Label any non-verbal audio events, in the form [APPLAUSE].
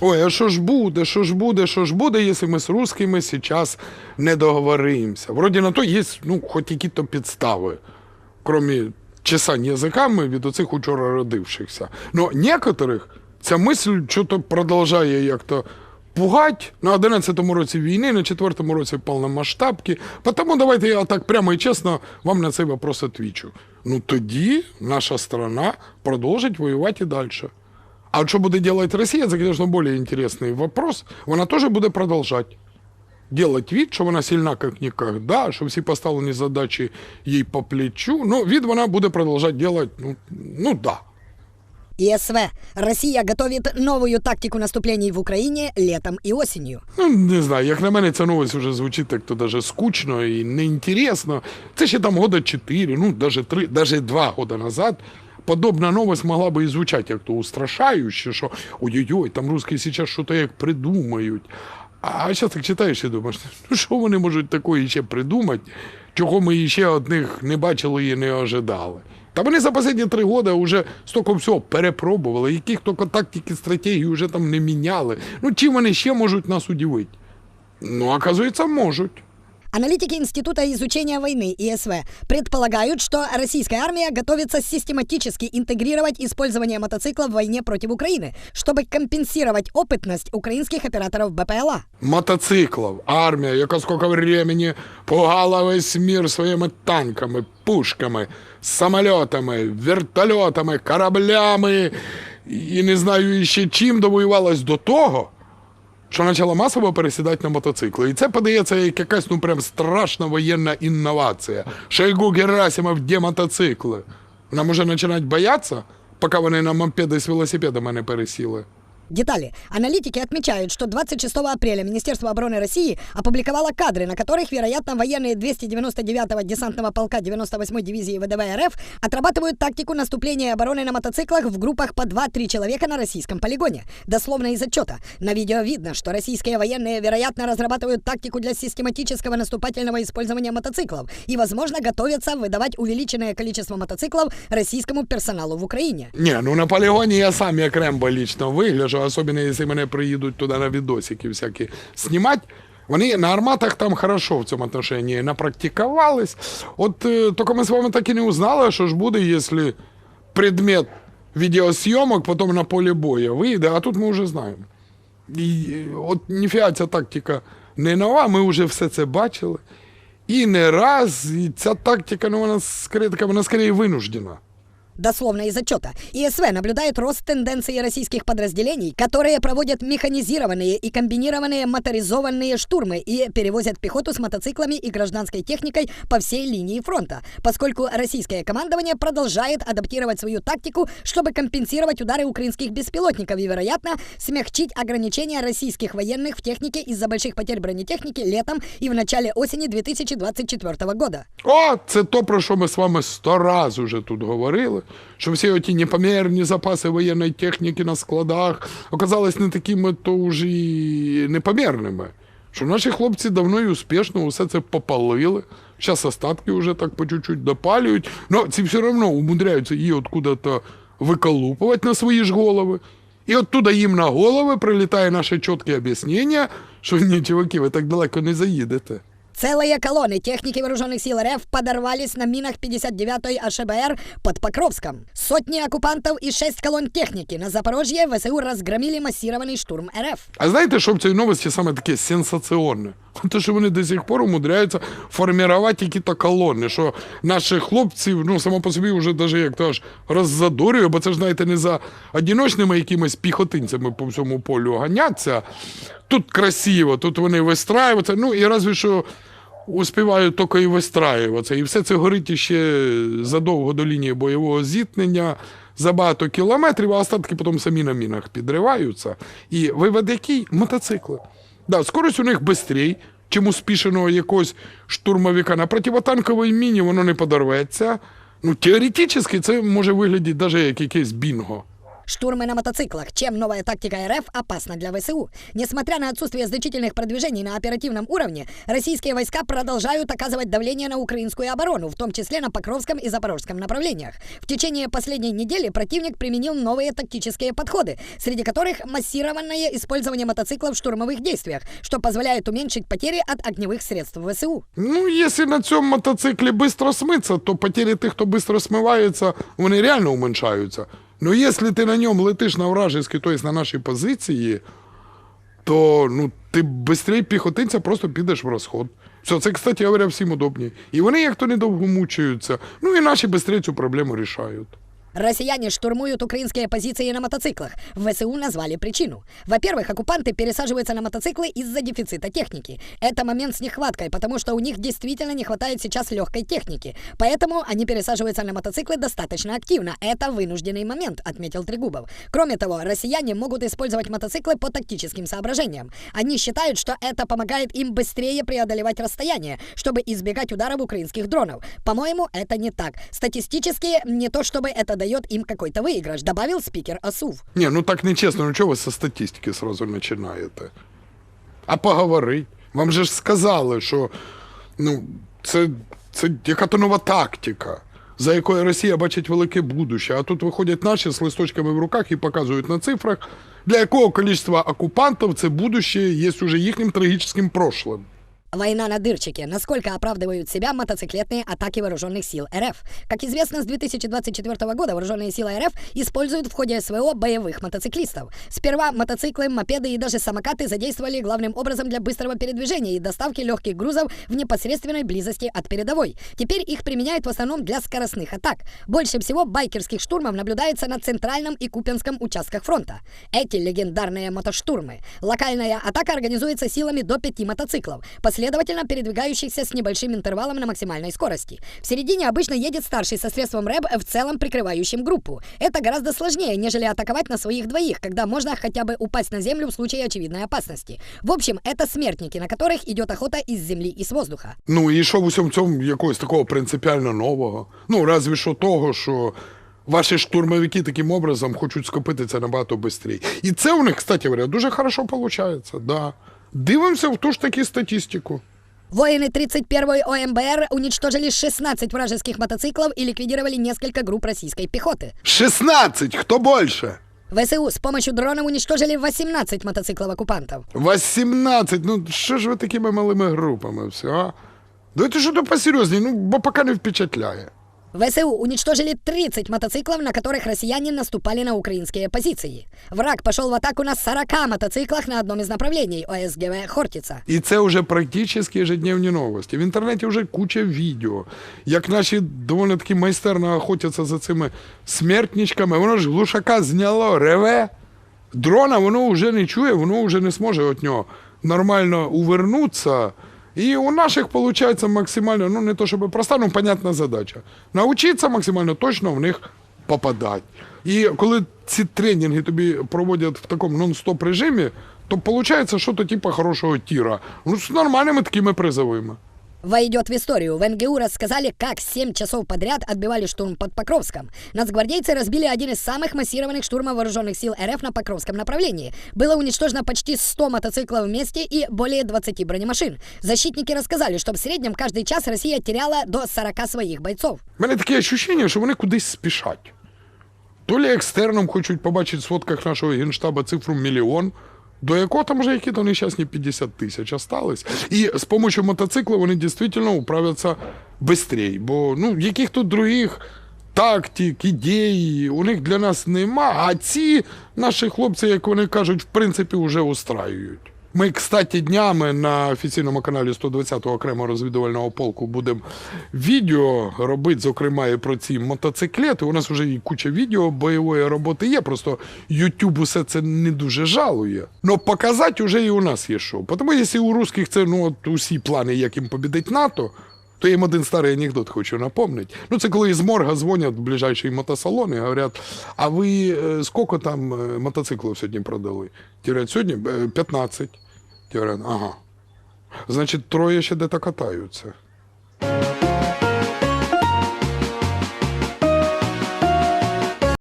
Ой, а що ж буде, що ж буде, що ж буде, якщо ми з русскими зараз не договоримося? Вроді на то є, ну, хоч які-то підстави, крім чесань язиками від оцих учора родившихся. Но некоторих ця мисль що-то продовжує як-то пугать на 11-му році війни, на 4-му році повномасштабки. Тому давайте я так прямо і чесно вам на цей вопрос отвічу. Ну тоді наша страна продовжить воювати і далі. А вот что будет делать Россия, это, конечно, более интересный вопрос. Она тоже будет продолжать делать вид, що вона сильна, як ніколи, що всі поставлені задачі їй по плечу. Ну, від вона буде продовжувати делать, ну, ну да. ИСВ. Россия готовит новую тактику наступлений в Украине летом и осенью. Ну, не знаю, як на мене, ця новость вже звучить так то даже скучно і неінтересно. Це ще там года 4, ну, даже 3, даже 2 года назад. Подобна новость могла би і звучати як то устрашающе, що ой-ой-ой, там русські зараз щось як придумають. А зараз так читаєш і думаєш, ну що вони можуть такої ще придумати, чого ми ще від них не бачили і не ожидали. Та вони за останні три роки вже стільки всього перепробували, яких тільки тактики, стратегії вже там не міняли. Ну чим вони ще можуть нас удивити? Ну, оказується, можуть. Аналитики Института изучения войны ИСВ предполагают, что российская армия готовится систематически интегрировать использование мотоцикла в войне против Украины, чтобы компенсировать опытность украинских операторов БПЛА. мотоциклів, армія, яка скільки времени пугала весь мір своїми танками, пушками, самольотами, вертольотами, кораблями і не знаю ще чим довоювалась до того, Що почала масово пересідати на мотоцикли. І це подається як якась ну прям страшна воєнна інновація. Шойгу Герасимов, де мотоцикли? Нам уже починають боятися, поки вони на мопеди з велосипедами не пересіли. Детали. Аналитики отмечают, что 26 апреля Министерство обороны России опубликовало кадры, на которых, вероятно, военные 299-го десантного полка 98-й дивизии ВДВ РФ отрабатывают тактику наступления и обороны на мотоциклах в группах по 2-3 человека на российском полигоне. Дословно из отчета. На видео видно, что российские военные, вероятно, разрабатывают тактику для систематического наступательного использования мотоциклов и, возможно, готовятся выдавать увеличенное количество мотоциклов российскому персоналу в Украине. Ні, ну на полігоні я сам як Рембо лічно вигляжу, особливо якщо мене приїдуть туди на відосики всякі знімати. Вони на арматах там хорошо в цьому отношенні напрактикувались. От е, тільки ми з вами так і не узнали, що ж буде, якщо предмет відеосйомок потім на полі бою вийде, а тут ми вже знаємо. І от ніфіга ця тактика не нова, ми вже все це бачили. І не раз, і ця тактика, ну вона скоріше, вона скоріше винуждена. Дословно из отчета. ИСВ наблюдает рост тенденции российских подразделений, которые проводят механизированные и комбинированные моторизованные штурмы и перевозят пехоту с мотоциклами и гражданской техникой по всей линии фронта, поскольку российское командование продолжает адаптировать свою тактику, чтобы компенсировать удары украинских беспилотников и, вероятно, смягчить ограничения российских военных в технике из-за больших потерь бронетехники летом и в начале осени 2024 года. О, це то, про що ми з вами сто раз уже тут говорили. Що всі оті непомірні запаси воєнної техніки на складах оказались не такими то вже і непомірними. Що наші хлопці давно і успішно усе це попалили. Зараз остатки вже так по чуть-чуть допалюють. Ну, ці все одно умудряються її откуда-то виколупувати на свої ж голови. І оттуда їм на голови прилітає наше чітке об'яснення, що ні, чуваки, ви так далеко не заїдете. Целые колонны техники вооруженных сил РФ подорвались на минах 59-й АШБР под Покровском. Сотни оккупантов и шесть колонн техники на Запорожье ВСУ разгромили массированный штурм РФ. А знаєте, що в цій новості саме таке сенсаціонне? [LAUGHS] Те, що вони до сих пор умудряються формувати якісь колони, що наших хлопців, ну, само по собі вже даже як то аж роззадорює, бо це ж, знаєте, не за одиночними якимись піхотинцями по всьому полю ганяться. Тут красиво, тут вони вистраюються, ну і разве що успівають тільки і вистраюватися. І все це горить іще задовго до лінії бойового зіткнення, за багато кілометрів, а остатки потім самі на мінах підриваються. І вивод який? Мотоцикли. Да, скорость у них швидший, чим успішеного якогось штурмовика. На противотанковій міні воно не подорветься. Ну, теоретично це може виглядати навіть як якесь бінго. Штурмы на мотоциклах. Чем новая тактика РФ опасна для ВСУ? Несмотря на отсутствие значительных продвижений на оперативном уровне, российские войска продолжают оказывать давление на украинскую оборону, в том числе на Покровском и Запорожском направлениях. В течение последней недели противник применил новые тактические подходы, среди которых массированное использование мотоциклов в штурмовых действиях, что позволяет уменьшить потери от огневых средств ВСУ. Ну, якщо на цьому мотоциклі швидко смиться, то потери тих, хто швидко смивається, вони реально уменьшаються. Ну, якщо ти на ньому летиш на вражеській, тобто на нашій позиції, то ну, ти швидше піхотинця просто підеш в розход. Все, це, кстати говоря, всім удобніше. І вони як то недовго мучаються. Ну і наші швидше цю проблему рішають. Россияне штурмуют украинские позиции на мотоциклах. В ВСУ назвали причину. Во-первых, оккупанты пересаживаются на мотоциклы из-за дефицита техники. Это момент с нехваткой, потому что у них действительно не хватает сейчас легкой техники. Поэтому они пересаживаются на мотоциклы достаточно активно. Это вынужденный момент, отметил Трегубов. Кроме того, россияне могут использовать мотоциклы по тактическим соображениям. Они считают, что это помогает им быстрее преодолевать расстояние, чтобы избегать ударов украинских дронов. По-моему, это не так. Статистически, не то чтобы это дает им какой-то выигрыш, добавил спикер АСУВ. Ні, ну так нечесно, ну чого ви со статистики сразу починаєте? А поговорить. Вам же ж сказали, що ну, це, це яка то нова тактика, за якою Росія бачить велике будуще. А тут виходять наші з листочками в руках і показують на цифрах, для якого кількості окупантів це будуще є уже їхнім трагічним прошлым. Война на дырчике. Насколько оправдывают себя мотоциклетные атаки вооруженных сил РФ? Как известно, с 2024 года вооруженные силы РФ используют в ходе СВО боевых мотоциклистов. Сперва мотоциклы, мопеды и даже самокаты задействовали главным образом для быстрого передвижения и доставки легких грузов в непосредственной близости от передовой. Теперь их применяют в основном для скоростных атак. Больше всего байкерских штурмов наблюдается на центральном и купенском участках фронта. Эти легендарные мотоштурмы. Локальная атака организуется силами до пяти мотоциклов, последовательно передвигающихся с небольшим интервалом на максимальной скорости. В середине обычно едет старший со средством РЭБ, в целом прикрывающим группу. Это гораздо сложнее, нежели атаковать на своих двоих, когда можно хотя бы упасть на землю в случае очевидной опасности. В общем, это смертники, на которых идет охота из земли и с воздуха. Ну і що в усьому цьому якогось такого принципіально нового? Ну, разві що того, що ваші штурмовики таким образом хочуть скопити це набагато швидше. І це у них, кстати говоря, дуже хорошо виходить. Да. Дивимося в ту ж таки статистику. Воины 31-й ОМБР уничтожили 16 вражеских мотоциклов и ликвидировали несколько групп российской пехоты. 16! Хто більше? ВСУ с помощью дронов уничтожили 18 мотоциклов оккупантов. 18. Ну що ж ви такими малими групами все, а? Давайте що то посерйозні, ну, бо поки не впечатляє. ВСУ уничтожили 30 мотоциклов, на которых россияне наступали на украинские позиции. Враг пошел в атаку на 40 мотоциклах на одном из направлений ОСГВ Хортица. І це вже практично ежедневні новості. В інтернеті вже куча відео, як наші доволі таки майстерно охотяться за цими смертничками. Воно ж глушака зняло, реве. Дрона воно вже не чує, воно вже не зможе від нього нормально увернутися. І у наших виходить максимально, ну не то щоб проста, ну понятна задача. Научитися максимально точно в них попадати. І коли ці тренінги тобі проводять в такому нон-стоп режимі, то виходить що-то типу хорошого тіра. Ну, з нормальними такими призовими. Войдет в историю. В НГУ рассказали, как 7 часов подряд отбивали штурм под Покровском. Нацгвардейцы разбили один из самых массированных штурмов вооруженных сил РФ на Покровском направлении. Было уничтожено почти 100 мотоциклов вместе и более 20 бронемашин. Защитники рассказали, что в среднем каждый час Россия теряла до 40 своих бойцов. У мене таке відчуття, що вони кудись спішать. То лі екстерном хочуть побачити в сводках нашого генштаба цифру мільйон, До якого там вже які то нещасні 50 тисяч остались. І з допомогою мотоцикла вони дійсно управляться швидше. Бо ну, яких тут других тактик, ідей у них для нас нема. А ці наші хлопці, як вони кажуть, в принципі, вже устраюють. Ми, кстати, днями на офіційному каналі 120-го окремого розвідувального полку будемо відео робити, зокрема, і про ці мотоциклети. У нас вже і куча відео бойової роботи є, просто YouTube усе це не дуже жалує. Но показати вже і у нас є що. Тому якщо у русських це ну, от усі плани, як їм побідить НАТО, то я їм один старий анекдот хочу напомнити. Ну, це коли із морга дзвонять в ближайший мотосалон і говорять, а ви е, скільки там е, мотоциклів сьогодні продали? Ті говорять, сьогодні Е, 15. Ті ага. Значить, троє ще де-то катаються.